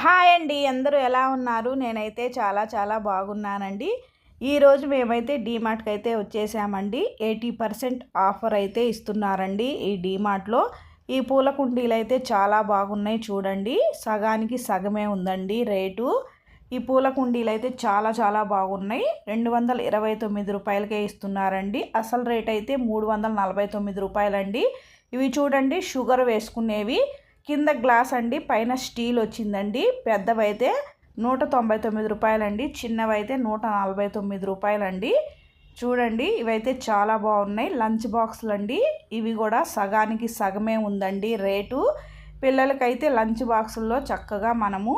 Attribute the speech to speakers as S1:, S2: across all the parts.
S1: Hi అండి అందరూ ఎలా ఉన్నారు? నేనైతే చాలా చాలా బాగున్నానండి. ఈరోజు మేమైతే డీమార్ట్కి అయితే వచ్చేసామండి. ఎయిటీ పర్సెంట్ ఆఫర్ అయితే ఇస్తున్నారండి ఈ డీమార్ట్లో. ఈ పూల కుండీలు అయితే చాలా బాగున్నాయి చూడండి. సగానికి సగమే ఉందండి రేటు. ఈ పూల కుండీలు అయితే చాలా చాలా బాగున్నాయి. రెండు వందల ఇరవై తొమ్మిది రూపాయలకే ఇస్తున్నారండి. అసలు రేట్ అయితే మూడు వందల నలభై తొమ్మిది రూపాయలండి. ఇవి చూడండి షుగర్ వేసుకునేవి. కింద గ్లాస్ అండి పైన స్టీల్ వచ్చిందండి. పెద్దవైతే నూట తొంభై తొమ్మిది రూపాయలండి చిన్నవైతే నూట నలభై తొమ్మిది రూపాయలండి. చూడండి ఇవైతే చాలా బాగున్నాయి. లంచ్ బాక్సులు అండి ఇవి కూడా సగానికి సగమే ఉందండి రేటు. పిల్లలకైతే లంచ్ బాక్సుల్లో చక్కగా మనము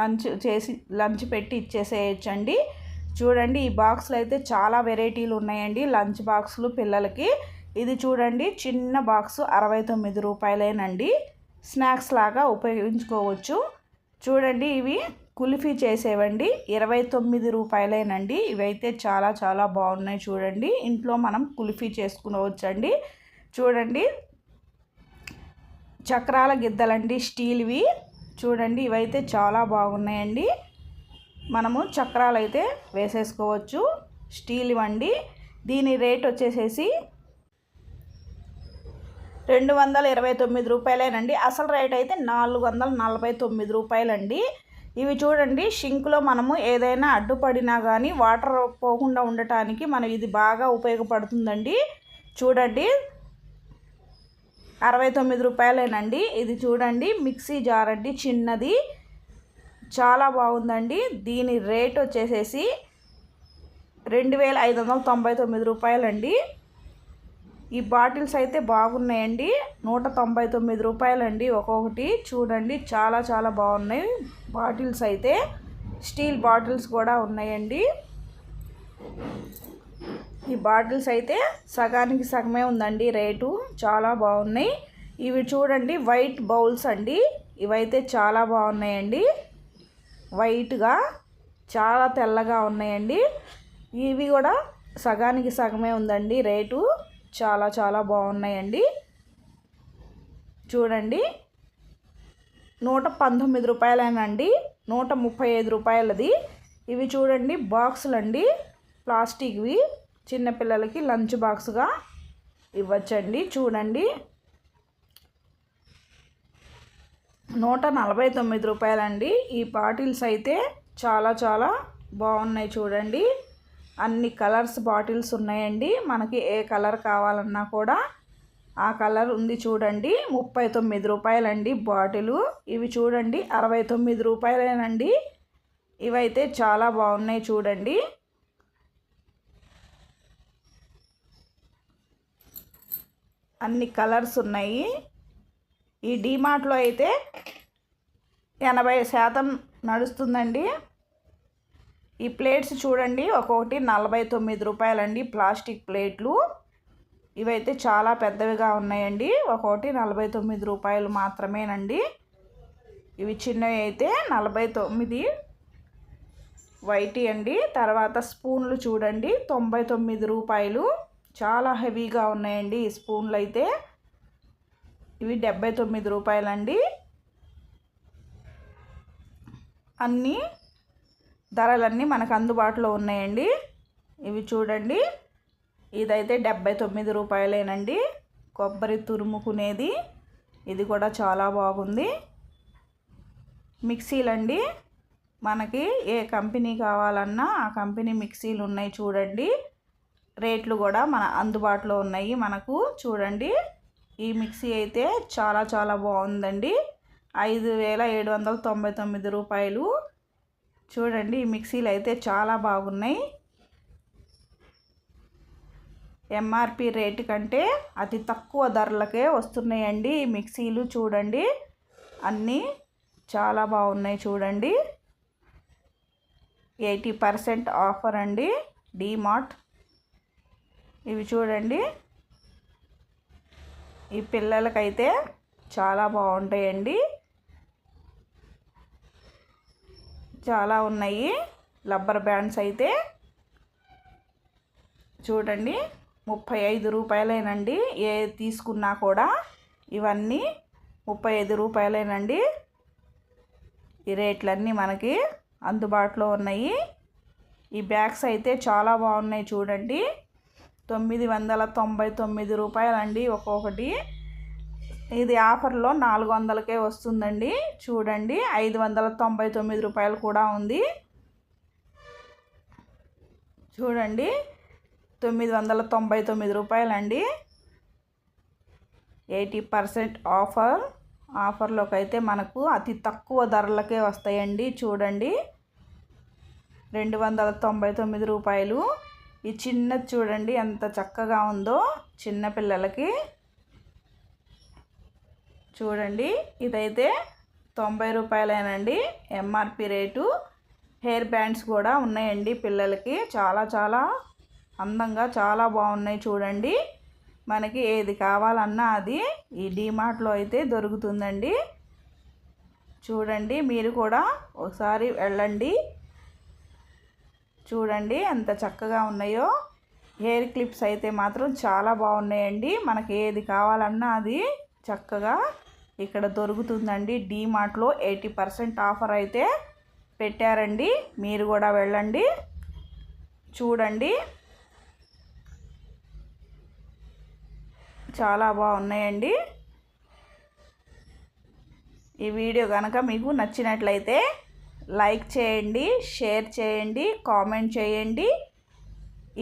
S1: లంచ్ చేసి లంచ్ పెట్టి ఇచ్చేసేయచ్చండి. చూడండి ఈ బాక్సులు అయితే చాలా వెరైటీలు ఉన్నాయండి లంచ్ బాక్సులు పిల్లలకి. ఇది చూడండి చిన్న బాక్సు అరవై తొమ్మిది రూపాయలేనండి. స్నాక్స్ లాగా ఉపయోగించుకోవచ్చు. చూడండి ఇవి కుల్ఫీ చేసేవండి. ఇరవై తొమ్మిది రూపాయలేనండి. ఇవైతే చాలా చాలా బాగున్నాయి చూడండి. ఇంట్లో మనం కుల్ఫీ చేసుకునవచ్చండి. చూడండి చక్రాల గిద్దలండి స్టీల్వి. చూడండి ఇవైతే చాలా బాగున్నాయండి. మనము చక్రాలు అయితే వేసేసుకోవచ్చు. స్టీల్ ఇవ్వండి దీని రేట్ వచ్చేసేసి రెండు వందల ఇరవై తొమ్మిది రూపాయలేనండి. అసలు రేట్ అయితే నాలుగు వందల నలభై తొమ్మిది రూపాయలండి. ఇవి చూడండి షింక్లో మనము ఏదైనా అడ్డుపడినా కానీ వాటర్ పోకుండా ఉండటానికి మనం ఇది బాగా ఉపయోగపడుతుందండి. చూడండి అరవై తొమ్మిది రూపాయలేనండి. ఇది చూడండి మిక్సీ జార్ అండి చిన్నది. చాలా బాగుందండి. దీని రేట్ వచ్చేసేసి రెండు వేల ఐదు వందల తొంభై తొమ్మిది రూపాయలండి. ఈ బాటిల్స్ అయితే బాగున్నాయండి. నూట తొంభై తొమ్మిది రూపాయలండి ఒక్కొక్కటి. చూడండి చాలా చాలా బాగున్నాయి బాటిల్స్ అయితే. స్టీల్ బాటిల్స్ కూడా ఉన్నాయండి. ఈ బాటిల్స్ అయితే సగానికి సగమే ఉందండి రేటు. చాలా బాగున్నాయి. ఇవి చూడండి వైట్ బౌల్స్ అండి. ఇవైతే చాలా బాగున్నాయండి. వైట్గా చాలా తెల్లగా ఉన్నాయండి. ఇవి కూడా సగానికి సగమే ఉందండి రేటు. చాలా చాలా బాగున్నాయండి. చూడండి. నూట పంతొమ్మిది రూపాయలేనండి. నూట ముప్పై ఐదు రూపాయలది. ఇవి చూడండి బాక్సులు అండి ప్లాస్టిక్వి చిన్నపిల్లలకి లంచ్ బాక్స్గా ఇవ్వచ్చండి. చూడండి. నూట నలభై తొమ్మిది రూపాయలండి. ఈ బాటిల్స్ అయితే చాలా చాలా బాగున్నాయి చూడండి. అన్ని కలర్స్ బాటిల్స్ ఉన్నాయండి. మనకి ఏ కలర్ కావాలన్నా కూడా ఆ కలర్ ఉంది చూడండి. ముప్పై తొమ్మిది రూపాయలండి బాటిలు. ఇవి చూడండి అరవై తొమ్మిది రూపాయలేనండి. ఇవైతే చాలా బాగున్నాయి చూడండి. అన్ని కలర్స్ ఉన్నాయి. ఈ డీమార్ట్లో అయితే ఎనభై శాతం నడుస్తుందండి. ఈ ప్లేట్స్ చూడండి ఒక్కొక్కటి నలభై తొమ్మిది రూపాయలండి ప్లాస్టిక్ ప్లేట్లు. ఇవైతే చాలా పెద్దవిగా ఉన్నాయండి ఒక్కొక్కటి నలభై తొమ్మిది రూపాయలు మాత్రమేనండి. ఇవి చిన్నవి అయితే నలభై తొమ్మిది. వైటి అండి తర్వాత స్పూన్లు చూడండి తొంభై తొమ్మిది రూపాయలు. చాలా హెవీగా ఉన్నాయండి ఈ స్పూన్లు అయితే ఇవి డెబ్బై తొమ్మిది రూపాయలండి. అన్నీ ధరలన్నీ మనకు అందుబాటులో ఉన్నాయండి. ఇవి చూడండి. ఇదైతే డెబ్బై తొమ్మిది రూపాయలేనండి. కొబ్బరి తురుముకునేది. ఇది కూడా చాలా బాగుంది. మిక్సీలండి. మనకి ఏ కంపెనీ కావాలన్నా ఆ కంపెనీ మిక్సీలు ఉన్నాయి చూడండి. రేట్లు కూడా మన అందుబాటులో ఉన్నాయి మనకు చూడండి. ఈ మిక్సీ అయితే చాలా చాలా బాగుందండి. ఐదు వేల ఏడు వందల తొంభై తొమ్మిది రూపాయలు. చూడండి ఈ మిక్సీలు అయితే చాలా బాగున్నాయి. ఎంఆర్పి రేటు కంటే అతి తక్కువ ధరలకే వస్తున్నాయండి ఈ మిక్సీలు చూడండి. అన్నీ చాలా బాగున్నాయి చూడండి. ఎయిటీ పర్సెంట్ ఆఫర్ అండి డీమార్ట్. ఇవి చూడండి. ఈ పిల్లలకైతే చాలా బాగుంటాయండి. చాలా ఉన్నాయి. రబ్బర్ బ్యాండ్స్ అయితే. చూడండి ముప్పై ఐదు రూపాయలేనండి. ఏ తీసుకున్నా కూడా ఇవన్నీ ముప్పై ఐదు రూపాయలేనండి. ఈ రేట్లన్నీ మనకి అందుబాటులో ఉన్నాయి. ఈ బ్యాగ్స్ అయితే చాలా బాగున్నాయి చూడండి. తొమ్మిది వందల తొంభై తొమ్మిది రూపాయలండి ఒక్కొక్కటి. ఇది ఆఫర్లో నాలుగు వందలకే వస్తుందండి. చూడండి ఐదు వందల తొంభై తొమ్మిది రూపాయలు కూడా ఉంది. చూడండి తొమ్మిది వందల తొంభై తొమ్మిది రూపాయలండి. Eighty percent offer. ఆఫర్లోకి అయితే మనకు అతి తక్కువ ధరలకే వస్తాయండి. చూడండి రెండు వందల తొంభై తొమ్మిది రూపాయలు. ఈ చిన్నది చూడండి ఎంత చక్కగా ఉందో చిన్నపిల్లలకి చూడండి. ఇదైతే తొంభై రూపాయలేనండి. MRP rate. హెయిర్ బ్యాండ్స్ కూడా ఉన్నాయండి పిల్లలకి. చాలా చాలా అందంగా చాలా బాగున్నాయి చూడండి. మనకి ఏది కావాలన్నా అది ఈ డీమార్ట్లో అయితే దొరుకుతుందండి. చూడండి మీరు కూడా ఒకసారి వెళ్ళండి. చూడండి ఎంత చక్కగా ఉన్నాయో. హెయిర్ క్లిప్స్ అయితే మాత్రం చాలా బాగున్నాయండి. మనకి ఏది కావాలన్నా అది చక్కగా ఇక్కడ దొరుకుతుందండి డీమార్ట్లో ఎయిటీ పర్సెంట్ ఆఫర్ అయితే పెట్టారండి. మీరు కూడా వెళ్ళండి. చూడండి. చాలా బాగున్నాయండి. ఈ వీడియో కనుక మీకు నచ్చినట్లయితే లైక్ చేయండి షేర్ చేయండి కామెంట్ చేయండి.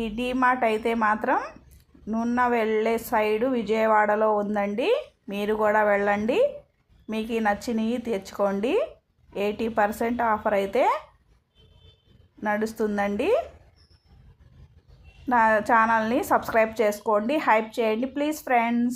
S1: ఈ డీమార్ట్ అయితే మాత్రం నున్న వెళ్ళే సైడు విజయవాడలో ఉందండి. మీరు కూడా వెళ్ళండి. మీకు నచ్చినవి తెచ్చుకోండి. ఎయిటీ పర్సెంట్ ఆఫర్ అయితే నడుస్తుందండి. నా ఛానల్ని సబ్స్క్రైబ్ చేసుకోండి. హైప్ చేయండి ప్లీజ్ ఫ్రెండ్స్.